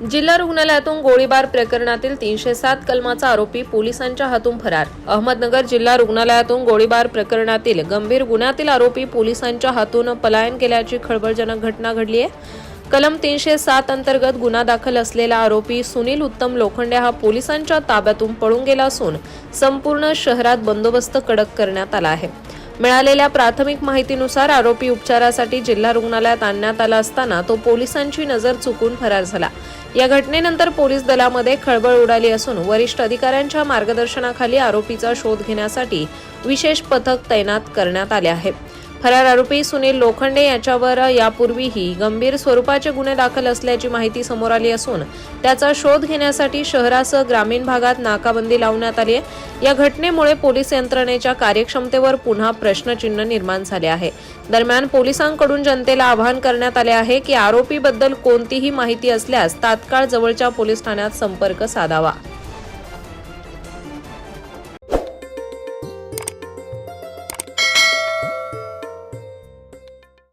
जिल्हा रुग्णालयातून गोळीबार प्रकरणातील तीनशे सात कलमाचा आरोपी पोलिसांच्या हातून फरार. अहमदनगर जिल्हा रुग्णालयातून गोळीबार प्रकरणातील गंभीर गुन्ह्यातील आरोपी पोलिसांच्या हातून पलायन केल्याची खळबळजनक घटना घडली आहे. कलम तीनशे सात अंतर्गत गुन्हा दाखल असलेला आरोपी सुनील उत्तम लोखंडे हा पोलिसांच्या ताब्यातून पळून गेला असून संपूर्ण शहरात बंदोबस्त कडक करण्यात आला आहे. मिळालेल्या प्राथमिक माहितीनुसार आरोपी उपचारासाठी जिल्हा रुग्णालयात आणण्यात आला असताना तो पोलिसांची नजर चुकून फरार झाला. या घटनेनंतर पोलीस दलामध्ये खळबळ उडाली असून वरिष्ठ अधिकाऱ्यांच्या मार्गदर्शनाखाली आरोपीचा शोध घेण्यासाठी विशेष पथक तैनात करण्यात आले आहे. फरार आरोपी सुनील लोखंडे याच्यावर यापूर्वीही गंभीर स्वरूपाचे गुन्हे दाखल असल्याची माहिती समोर आली असून त्याचा शोध घेण्यासाठी शहरासह ग्रामीण भागात नाकाबंदी लावण्यात आली आहे. या घटनेमुळे पोलीस यंत्रणेच्या कार्यक्षमतेवर पुन्हा प्रश्नचिन्ह निर्माण झाले आहे. दरम्यान पोलिसांकडून जनतेला आवाहन करण्यात आले आहे की आरोपीबद्दल कोणतीही माहिती असल्यास तात्काळ जवळच्या पोलीस ठाण्यात संपर्क साधावा.